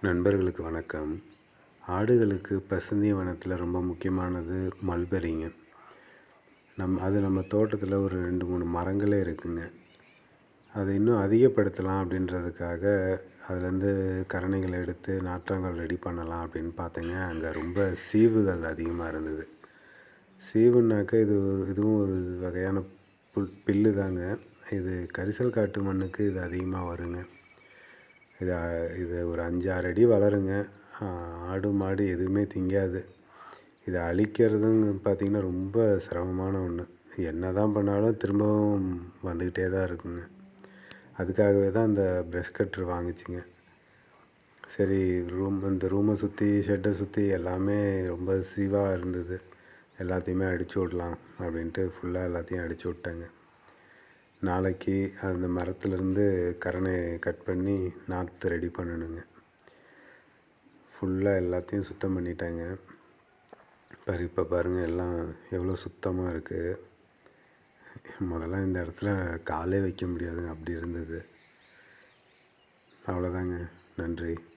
நண்பர்களுக்கு வணக்கம். ஆடுகளுக்கு பசுந்தீவனத்தில் ரொம்ப முக்கியமானது மல்பெரிங்க. நம் அது நம்ம தோட்டத்தில் ஒரு ரெண்டு மூணு மரங்களே இருக்குங்க. அதை இன்னும் அதிகப்படுத்தலாம் அப்படின்றதுக்காக அதுலேருந்து கரணைகள் எடுத்து நாற்றங்கள் ரெடி பண்ணலாம் அப்படின்னு பார்த்தேங்க. அங்கே ரொம்ப சீவுகள் அதிகமாக இருந்தது. சீவுனாக்கா இது ஒரு- இதுவும் ஒரு வகையான புல் பில்லு தாங்க இது கரிசல் காட்டு மண்ணுக்கு இது அதிகமாக வருங்க. இது இது ஒரு அஞ்சு ஆறு அடி வளருங்க. ஆடு மாடு எதுவுமே திங்காது. இதை அழிக்கிறதுங்க பார்த்திங்கன்னா ரொம்ப சிரமமான ஒன்று என்ன தான் பண்ணாலும் திரும்பவும் வந்துக்கிட்டே தான் இருக்குங்க. அதுக்காகவே தான் அந்த ப்ரெஷ் கட்ரு வாங்கிச்சிங்க. சரி ரூம் இந்த ரூமை சுற்றி ஷெட்டை சுற்றி எல்லாமே ரொம்ப சீவாக இருந்தது. எல்லாத்தையுமே அடிச்சு விடலாம் அப்படின்ட்டு ஃபுல்லாக எல்லாத்தையும் அடிச்சு விட்டேங்க. நாளைக்கு அந்த மரத்துலேருந்து கரணை கட் பண்ணி நாற்று ரெடி பண்ணணுங்க. ஃபுல்லாக எல்லாத்தையும் சுத்தம் பண்ணிட்டாங்க. பாரு இப்போ பாருங்கள் எல்லாம் எவ்வளோ சுத்தமாக இருக்குது முதல்ல இந்த இடத்துல காலே வைக்க முடியாதுங்க அப்படி இருந்தது. அவ்வளோதாங்க. நன்றி.